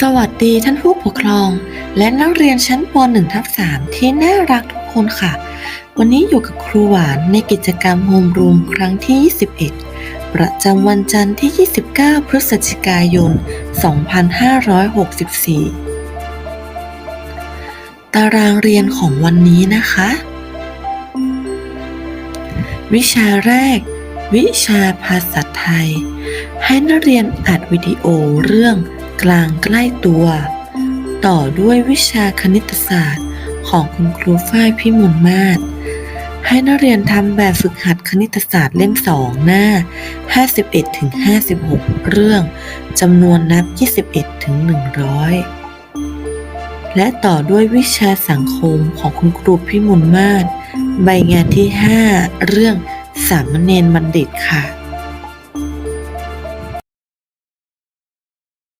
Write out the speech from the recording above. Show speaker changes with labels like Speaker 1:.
Speaker 1: สวัสดีท่านผู้ปกครอง และนักเรียนชั้นป .1 ทับ3ที่น่ารักทุกคนค่ะ วันนี้อยู่กับครูหวานในกิจกรรมโฮมรูมครั้งที่ 21 ประจำวันจันทร์ที่ 29 พฤศจิกายน 2564 ตารางเรียนของวันนี้นะคะ วิชาแรก วิชาภาษาไทย ให้นักเรียนอัดวิดีโอเรื่องกลางใกล้ตัว ต่อด้วยวิชาคณิตศาสตร์ของคุณครูฝ้ายพิมลมาศให้นักเรียนทำแบบฝึกหัดคณิตศาสตร์เล่ม2หน้า 51ถึง56เรื่องจำนวนนับ 21ถึง100และต่อด้วยวิชาสังคมของคุณครูพิมลมาศใบงานที่ 5 เรื่องามเณรบัณฑิตค่ะ